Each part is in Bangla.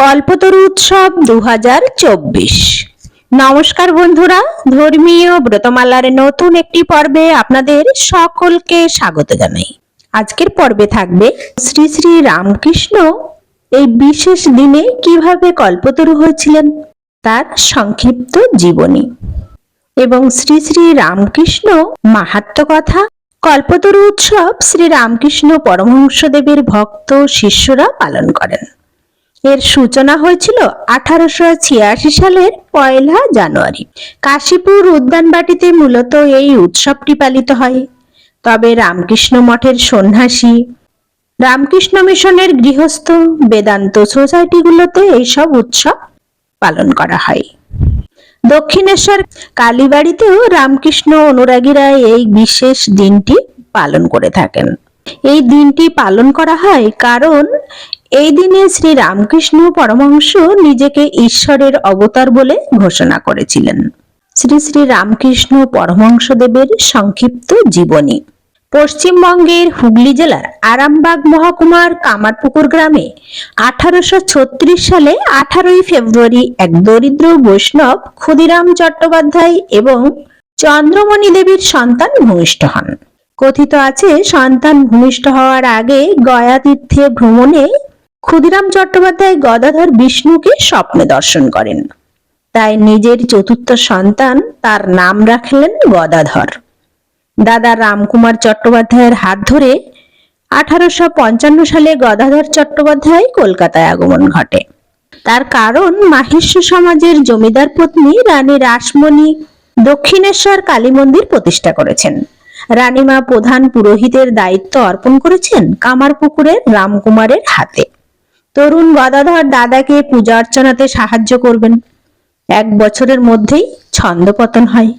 কল্পতরু উৎসব দু হাজার চব্বিশ। নমস্কার বন্ধুরা, ধর্মীয় ব্রতমালার নতুন একটি পর্বে আপনাদের সকলকে স্বাগত জানাই। আজকের পর্বে থাকবে শ্রী শ্রী রামকৃষ্ণ এই বিশেষ দিনে কীভাবে কল্পতরু হয়েছিলেন তার সংক্ষিপ্ত জীবনী। এবং শ্রী শ্রী রামকৃষ্ণ মাহাত্ম কথা, কল্পতরু উৎসব শ্রী রামকৃষ্ণ পরমহংসদেবের ভক্ত শিষ্যরা পালন করেন। এর সূচনা হয়েছিল আঠারোশো ছিয়াশি সালের পয়লা জানুয়ারি। কাশীপুর উদ্যানবাটিতে মূলত এই উৎসবটি পালিত হয়। তবে রামকৃষ্ণ মঠের সন্ন্যাসী, রামকৃষ্ণ মিশনের গৃহস্থ, বেদান্ত সোসাইটিগুলোতে এইসব উৎসব পালন করা হয়। দক্ষিণেশ্বর কালীবাড়িতেও রামকৃষ্ণ অনুরাগীরা এই বিশেষ দিনটি পালন করে থাকেন। এই দিনটি পালন করা হয় কারণ এই দিনে শ্রী রামকৃষ্ণ পরমহংস নিজেকে ঈশ্বরের অবতার বলে ঘোষণা করেছিলেন। শ্রী শ্রী রামকৃষ্ণ পরমহংসদেবের সংক্ষিপ্ত জীবনী। পশ্চিমবঙ্গের হুগলি জেলার আরামবাগ মহকুমার কামারপুকুর গ্রামে আঠারোশ ছত্রিশ সালে আঠারোই ফেব্রুয়ারি এক দরিদ্র বৈষ্ণব ক্ষুদিরাম চট্টোপাধ্যায় এবং চন্দ্রমণি দেবীর সন্তান ভূমিষ্ঠ হন। কথিত আছে, সন্তান ভূমিষ্ঠ হওয়ার আগে গয়া তীর্থে ভ্রমণে ক্ষুদিরাম চট্টোপাধ্যায় গদাধর বিষ্ণুকে স্বপ্নে দর্শন করেন। তাই নিজের চতুর্থ সন্তান তার নাম রাখলেন গদাধর। দাদা রামকুমার চট্টোপাধ্যায়ের হাত ধরে আঠারোশো পঞ্চান্ন সালে গদাধর চট্টোপাধ্যায় কলকাতায় আগমন ঘটে। তার কারণ মাহিষ্য সমাজের জমিদার পত্নী রানী রাসমণি দক্ষিণেশ্বর কালী মন্দির প্রতিষ্ঠা করেছেন। রানীমা প্রধান পুরোহিতের দায়িত্ব অর্পণ করেছেন কামারপুকুরের রামকুমারের হাতে। তরুণ গদাধর দাদাকে পূজা অর্চনাতে সাহায্য করবেন। এক বছরের মধ্যেই ছন্দপতন হয়।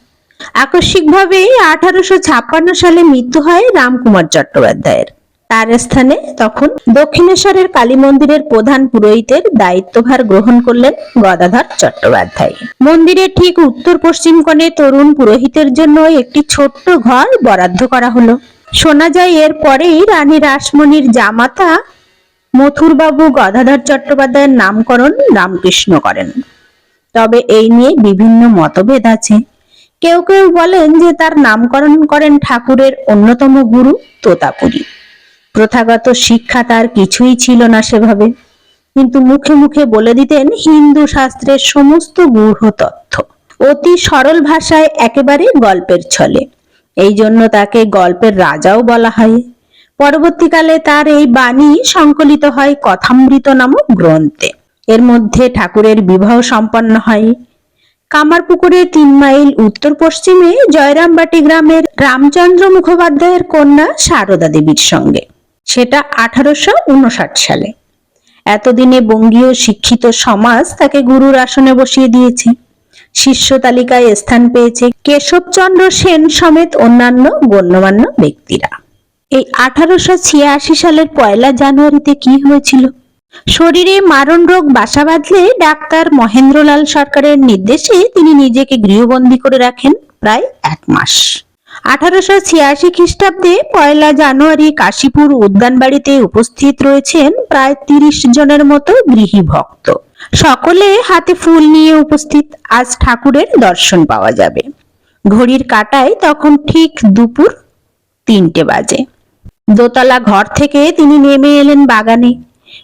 আকস্মিকভাবে আঠারোশো ছাপ্পান্ন সালে মৃত্যু হয় রামকুমার চট্টোপাধ্যায়ের। তার স্থানে তখন দক্ষিণেশ্বরের কালী মন্দিরের প্রধান পুরোহিতের দায়িত্বভার গ্রহণ করলেন গদাধর চট্টোপাধ্যায়। মন্দিরের ঠিক উত্তর পশ্চিম কোণে তরুণ পুরোহিতের জন্য একটি ছোট্ট ঘর বরাদ্দ করা হলো। শোনা যায় এর পরেই রানী রাসমণির জামাতা মথুরবাবু গদাধর চট্টোপাধ্যায়ের নামকরণ রামকৃষ্ণ করেন। তবে এই নিয়ে বিভিন্ন মতভেদ আছে। কেউ কেউ বলেন যে তার নামকরণ করেন ঠাকুরের অন্যতম গুরু তোতাপুরী। প্রথাগত শিক্ষা তার কিছুই ছিল না সেভাবে। কিন্তু মুখে মুখে বলে দিতেন হিন্দু শাস্ত্রের সমস্ত গূঢ় তথ্য অতি সরল ভাষায় একেবারে গল্পের ছলে। এই জন্য তাকে গল্পের রাজাও বলা হয়। পরবর্তীকালে তার এই বাণী সংকলিত হয় কথামৃত নামক গ্রন্থে। এর মধ্যে ঠাকুরের বিবাহ সম্পন্ন হয়। কামারপুকুরের তিন মাইল উত্তর পশ্চিমে জয়রামবাটি গ্রামের রামচন্দ্র মুখোপাধ্যায়ের কন্যা সারদা দেবীর সঙ্গে। সেটা আঠারোশো উনষাট সালে। এতদিনে বঙ্গীয় শিক্ষিত সমাজ তাকে গুরুর আসনে বসিয়ে দিয়েছে। শিষ্য তালিকায় স্থান পেয়েছে কেশবচন্দ্র সেন সমেত অন্যান্য গণ্যমান্য ব্যক্তিরা। এই আঠারোশো ছিয়াশি সালের পয়লা জানুয়ারিতে কি হয়েছিল? শরীরে মারণ রোগ, বাসা বাঁধলে ডাক্তার মহেন্দ্রলাল সরকারের নির্দেশে তিনি নিজেকে গৃহবন্দী করে রাখেন প্রায় এক মাস। আঠারোশো ছিয়াশি খ্রিস্টাব্দে পয়লা জানুয়ারি কাশীপুর উদ্যানবাড়িতে উপস্থিত রয়েছেন প্রায় তিরিশ জনের মতো গৃহী ভক্ত। সকলে হাতে ফুল নিয়ে উপস্থিত, আজ ঠাকুরের দর্শন পাওয়া যাবে। ঘড়ির কাটায় তখন ঠিক দুপুর তিনটে বাজে। দোতলা ঘর থেকে তিনি নেমে এলেন বাগানে।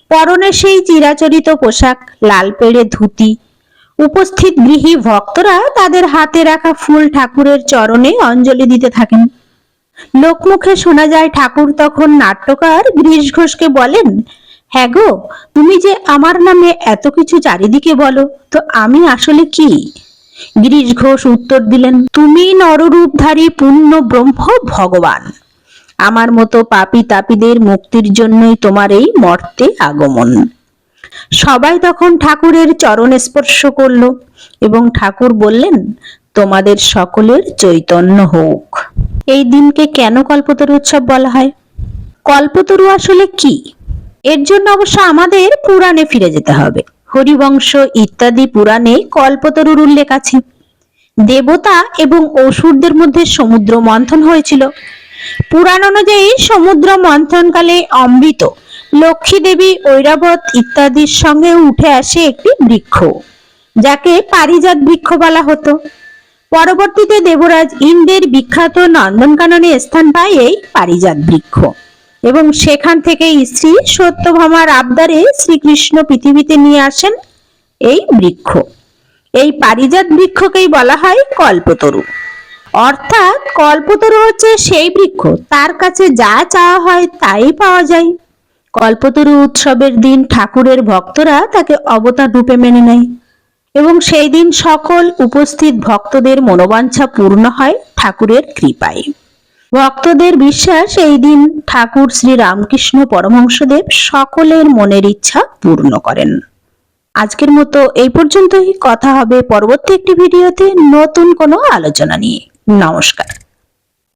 পরনে সেই চিরাচরিত পোশাক, লাল পেড়ে ধুতি। উপস্থিত গৃহী ভক্তরা তাদের হাতে রাখা ফুল ঠাকুরের চরণে অঞ্জলি দিতে থাকেন। লোকমুখে শোনা যায় ঠাকুর তখন নাট্যকার গিরিশ ঘোষকে বলেন হ্যাঁ গো, তুমি যে আমার নামে এত কিছু চারিদিকে বলো, তো আমি আসলে কি? গিরিশ ঘোষ উত্তর দিলেন, তুমি নররূপধারী পূর্ণ ব্রহ্ম ভগবান। আমার মতো পাপি তাপিদের মুক্তির জন্যই তোমার এই মর্তে আগমন। সবাই তখন ঠাকুরের চরণ স্পর্শ করল এবং ঠাকুর বললেন, তোমাদের সকলের চৈতন্য হোক। এই দিনকে কেন কল্পতরু উৎসব বলা হয়? কল্পতরু আসলে কি? এর জন্য অবশ্য আমাদের পুরাণে ফিরে যেতে হবে। হরিবংশ ইত্যাদি পুরাণে কল্পতরুর উল্লেখ আছে। দেবতা এবং অসুরদের মধ্যে সমুদ্র মন্থন হয়েছিল। পুরাণ অনুযায়ী সমুদ্র মন্থনকালে অমৃত, লক্ষ্মী দেবী ঐরাবত ইত্যাদির সঙ্গে উঠে আসে একটি বৃক্ষ, যাকে পারিজাত বৃক্ষ বলা হতো। পরবর্তীতে দেবরাজ ইন্দ্রের বিখ্যাত নন্দনকাননে স্থান পায় এই পারিজাত বৃক্ষ এবং সেখান থেকে স্ত্রী সত্যভামার আবদারে শ্রীকৃষ্ণ পৃথিবীতে নিয়ে আসেন এই বৃক্ষ। এই পারিজাত বৃক্ষকেই বলা হয় কল্পতরু। অর্থাৎ কল্পতরু হচ্ছে সেই বৃক্ষ, তার কাছে যা চাওয়া হয় তাই পাওয়া যায়। কল্পতরু উৎসবের দিন ঠাকুরের ভক্তরা তাকে অবতার রূপে মেনে নেয় এবং সেই দিন সকল উপস্থিত ভক্তদের মনোবাঞ্ছা পূর্ণ হয় ঠাকুরের কৃপায়। ভক্তদের বিশ্বাস, এই দিন ঠাকুর শ্রী রামকৃষ্ণ পরমহংসদেব সকলের মনের ইচ্ছা পূর্ণ করেন। আজকের মতো এই পর্যন্তই। কথা হবে পরবর্তী একটি ভিডিওতে। নতুন কোনো আলোচনা নিয়ে। নমস্কার।